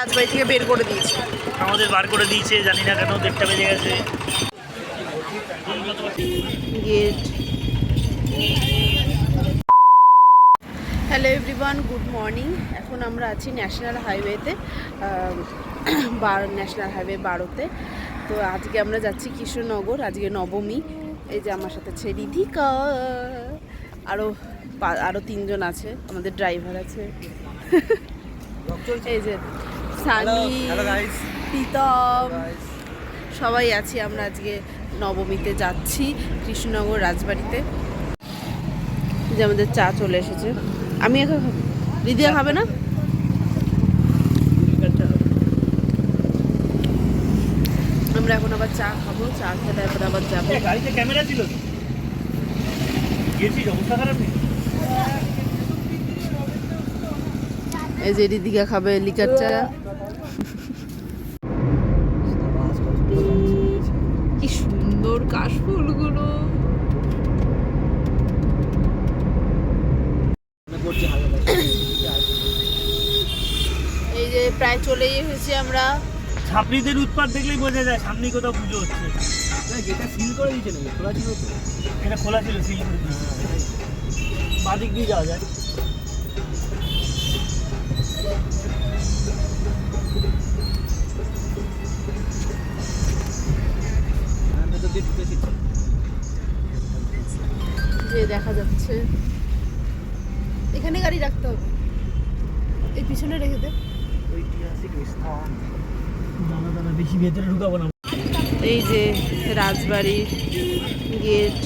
রাজবাড়ি থেকে বের করে দিয়েছে। আমাদের বার করে দিয়েছে জানি না কেন দেড়টা বেজে গেছে। গেট। হ্যালো এভরিওয়ান গুড মর্নিং এখন আমরা আছি ন্যাশনাল হাইওয়েতে বার ন্যাশনাল হাইওয়ে বারোতে। তো আজকে আমরা যাচ্ছি কৃষ্ণনগর আজকে নবমী। এই যে আমার সাথে আছে রিধিকা। আরও আরও তিনজন আছে আমাদের ড্রাইভার আছে। এই যে সানি প্রীতম সবাই আছি আমরা আজকে নবমীতে যাচ্ছি কৃষ্ণনগর রাজবাড়িতে। যে আমাদের চা চলে এসেছে। আমি এখন খাব। দিদিয়া খাবে না? আমরা এখন আবার চা খাব চা খেয়ে তারপরে আবার যাব। গাড়িতে ক্যামেরা ছিল অবস্থা খারাপ নেই এই যে দিদিকা খাবে লিকার চা কি সুন্দর কাশফুলগুলো এই যে প্রায় চলেই এসেছি আমরা। ছাপড়িদের উৎপাত দেখলেই বোঝা যায় সামনেই কোথাও পুজো হচ্ছে। গেটটা সিল করে দিয়েছে নাকি? খোলা ছিল তো? এটা খোলা ছিল সিল করে দিয়েছে। বাদিক দিয়ে যাওয়া যায়। হ্যাঁ, যে দেখা যাচ্ছে। ভেতরে ঢুকাবো না। এই যে রাজবাড়ির গেট।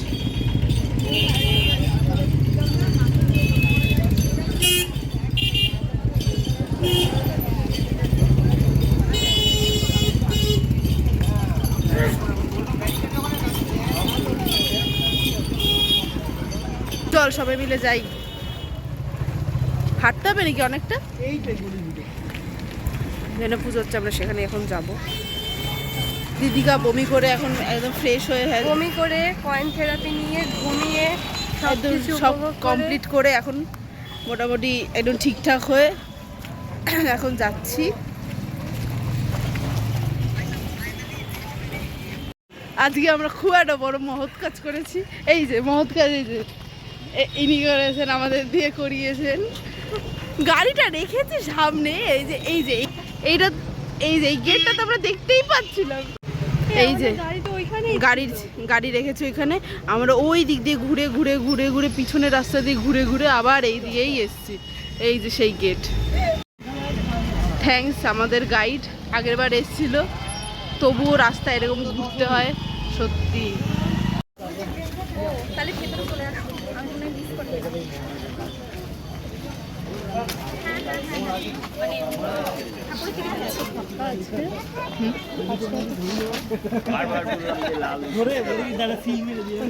চল সবাই মিলে যাই। হাঁটতে হবে নাকি অনেকটা? যেখানে পুজো হচ্ছে আমরা সেখানে এখন যাব। দিদিকা বমি করে এখন একদম ফ্রেশ হয়ে হ্যাঁ। বমি করে কয়েন থেরাপি নিয়ে ঘুমিয়ে সব একদম সব কমপ্লিট করে এখন মোটামুটি একদম ঠিকঠাক হয়ে এখন যাচ্ছি। আজকে আমরা খুব একটা বড় মহৎ কাজ করেছি। এই যে মহৎ কাজ এই যে ইনি করেছেন আমাদের দিয়ে করিয়েছেন। গাড়িটা রেখেছি সামনে এই যে এই যে এই- এইটা এই যে এই গেটটা তো আমরা দেখতেই পাচ্ছিলাম। এই যে গাড়ির গাড়ি রেখেছি ওইখানে। আমরা ওই দিক দিয়ে ঘুরে ঘুরে ঘুরে ঘুরে পিছনের রাস্তা দিয়ে ঘুরে ঘুরে আবার এই দিকেই এসছি। এই যে সেই গেট থ্যাঙ্কস আমাদের গাইড আগেরবার এসেছিল। তবুও রাস্তা এরকম ঘুরতে হয় সত্যি। চলে আসো। আমি মনে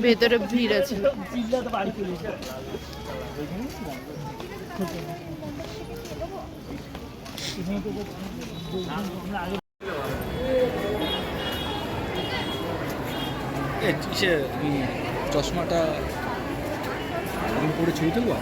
ভেতরে ভিড় আছে। চশমাটা পরে ছবি তুলবো?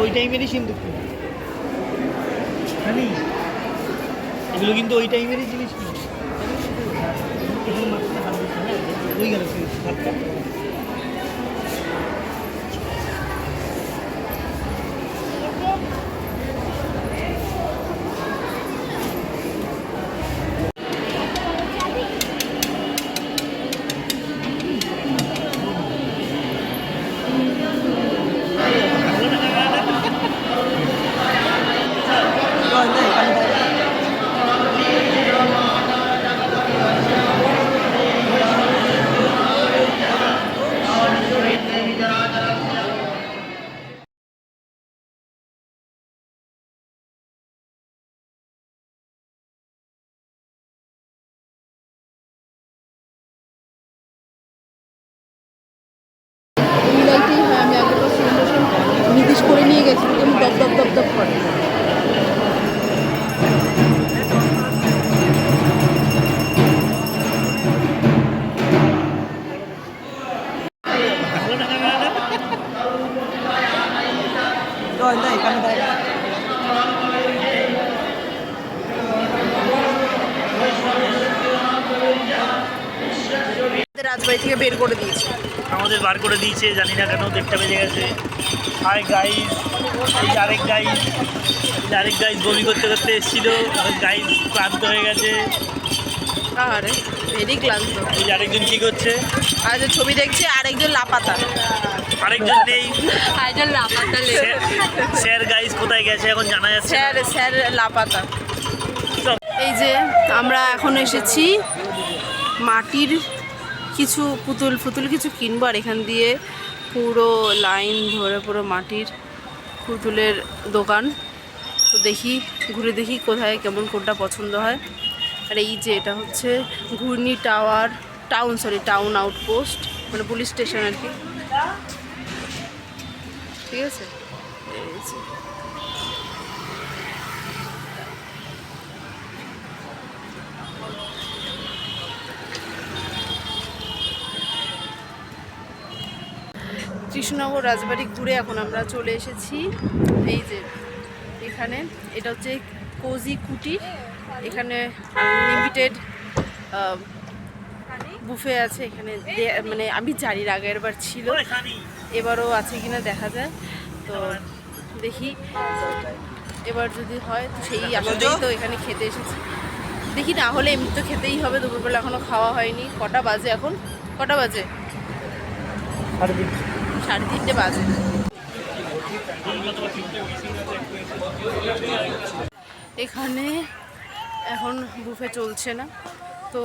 ওই টাইমেরই সিন্দুক জানি এগুলো কিন্তু ওই টাইমেরই জিনিস ওই গেল। করে নিয়ে গেছি কেমন দপ দপ দপ দপ করে। রাজবাড়ি থেকে বের করে দিয়েছে। আমাদের বার করে দিয়েছে জানি না কেন দেড়টা বেজে গেছে। হাই গাইজ এই আরেক গাইজ আরেক গাইজ বমি করতে করতে এসেছিল গাইজ ক্লান্ত হয়ে গেছে। আরে ভেরি ক্লান্ত। এই যে আরেকজন কী করছে? আর যে ছবি দেখছি আরেকজন লাপাতা। আরেকজন নেই। আইডল লাপাতা স্যার- স্যার গাইজ কোথায় গেছে এখন জানা যাচ্ছে স্যার স্যার লাপাতা। এই যে আমরা এখন এসেছি মাটির কিছু পুতুল পুতুল কিছু কিনবো আর এখান দিয়ে পুরো লাইন ধরে পুরো মাটির পুতুলের দোকান। তো দেখি, ঘুরে দেখি কোথায়, কেমন কোনটা পছন্দ হয়। আর এই যে এটা হচ্ছে Ghurni tower, town sorry town outpost মানে পুলিশ স্টেশন আর কি। ঠিক আছে? কৃষ্ণনগর রাজবাড়ি ঘুরে এখন আমরা চলে এসেছি। এই যে এখানে এটা হচ্ছে কোজি কুটির এখানে লিমিটেড বুফে আছে। এখানে মানে আমি জানি আগের বার ছিল। এবারও আছে কিনা দেখা যায়। তো দেখি। এবার যদি হয় তো সেই আশাতেই তো এখানে খেতে এসেছি। দেখি না হলে এমনি তো খেতেই হবে। দুপুরবেলা এখনও খাওয়া হয়নি। কটা বাজে এখন? কটা বাজে? সাড়ে তিনটে বাজে। এখানে এখন বুফে চলছে না তো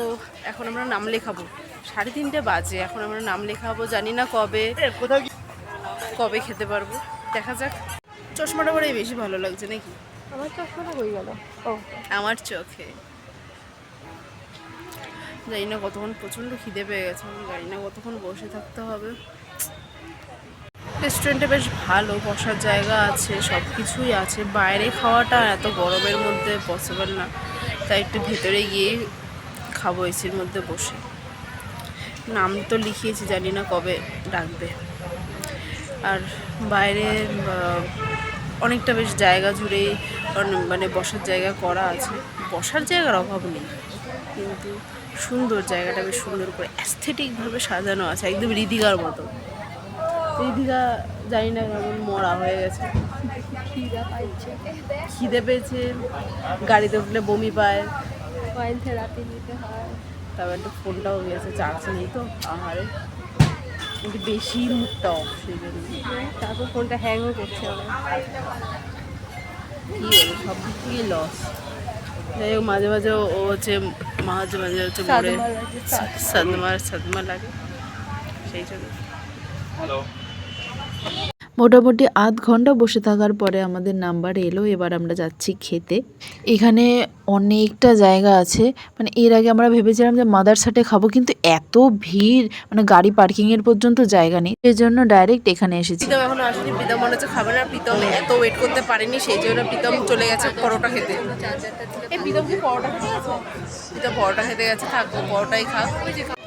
এখন আমরা নাম লেখাবো সাড়ে তিনটে বাজে এখন আমরা নাম লেখাবো জানি না কবে কবে খেতে পারব। দেখা যাক। চশমাটা পরেই বেশি ভালো লাগছে নাকি? আমার চশমাটা হয়ে গেল। ও। আমার চোখে। জানি না কতক্ষণ প্রচণ্ড খিদে পেয়ে গেছে জানি না কতক্ষণ বসে থাকতে হবে। রেস্টুরেন্টে বেশ ভালো বসার জায়গা আছে সব কিছুই আছে। বাইরে খাওয়াটা এত গরমের মধ্যে পসিবল না। তাই একটু ভেতরে গিয়ে খাব এসির মধ্যে বসে। নাম তো লিখিয়েছি, জানি না কবে ডাকবে। আর বাইরে অনেকটা বেশ জায়গা জুড়েই মানে বসার জায়গা করা আছে। বসার জায়গার অভাব নেই, কিন্তু সুন্দর জায়গাটা বেশ সুন্দর করে অ্যাস্থেটিকভাবে সাজানো আছে, একদম রিদিগার মতো। রিদিকা জানি না কেমন মরা হয়ে গেছে। খিদা খিদে পেয়েছে গাড়িতে উঠলে বমি পায়। অয়েল থেরাপি নিতে হয়। তারপর একটু ফোনটাও গেছে চার্জ নেই তো আহারে। একটু বেশি মুখটা অফ সেই জন্য। তারপর ফোনটা হ্যাংও করছে কী বলে সব দিক থেকেই লস যাই হোক মাঝে মাঝে ও হচ্ছে মাঝে মাঝে হচ্ছে মরে। সাদমা লাগে, সাদমা। লাগে। সেই জন্য। মোটামুটি আধ ঘণ্টা বসে থাকার পরে আমাদের নাম্বার এলো এবার আমরা যাচ্ছি খেতে। এখানে অনেকটা জায়গা আছে। মানে এর আগে আমরা ভেবেছিলাম যে মাদারসাটে খাব কিন্তু এত ভিড় মানে গাড়ি পার্কিংয়ের পর্যন্ত জায়গা নেই। সেই জন্য ডাইরেক্ট এখানে এসেছি। প্রীতম এখনও আসেনি। প্রীতম মনে হচ্ছে খাবে না। প্রীতম এত ওয়েট করতে পারেনি সেই জন্য প্রীতম চলে গেছে পরোটা খেতে। এই প্রীতম কি পরোটা খেতে গেছে? প্রীতম পরোটা খেতে গেছে থাক ও পরোটাই খাক।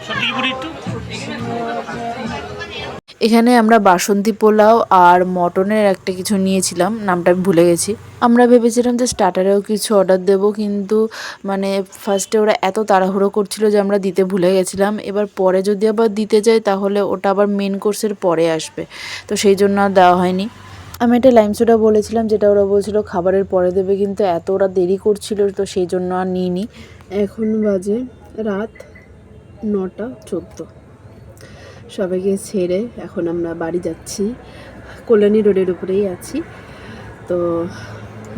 সত্যি কি একটু? এখানে আমরা বাসন্তী পোলাও আর মটনের একটা কিছু নিয়েছিলাম, নামটা আমি ভুলে গেছি। আমরা ভেবেছিলাম যে স্টার্টারেও কিছু অর্ডার দেব, কিন্তু মানে ফার্স্টে ওরা এত তাড়াহুড়ো করছিল যে আমরা দিতে ভুলে গেছিলাম। এবার পরে যদি আবার দিতে যাই, তাহলে ওটা আবার মেন কোর্সের পরে আসবে। তো সেই জন্য আর দেওয়া হয়নি। আমি একটা লাইম সোডা বলেছিলাম, যেটা ওরা বলছিল খাবারের পরে দেবে, কিন্তু এত ওরা দেরি করছিল, তো সেই জন্য আর নিইনি। এখন বাজে রাত নটা চোদ্দ। সবাইকে ছেড়ে এখন আমরা বাড়ি যাচ্ছি। কল্যাণী রোডের উপরেই আছি। তো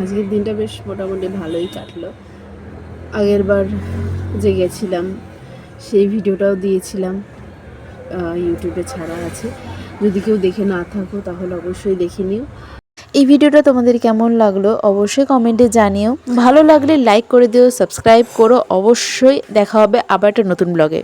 আজকের দিনটা বেশ মোটামুটি ভালোই কাটলো। আগের বার যে গেছিলাম, সেই ভিডিওটাও দিয়েছিলাম ইউটিউবে ছাড়া আছে। যদি কেউ দেখে না থাকো, তাহলে অবশ্যই দেখে নিও। এই ভিডিওটা তোমাদের কেমন লাগল অবশ্যই কমেন্টে জানিও। ভালো লাগলে লাইক করে দিও, সাবস্ক্রাইব করো। অবশ্যই দেখা হবে আবার একটা নতুন ব্লগে।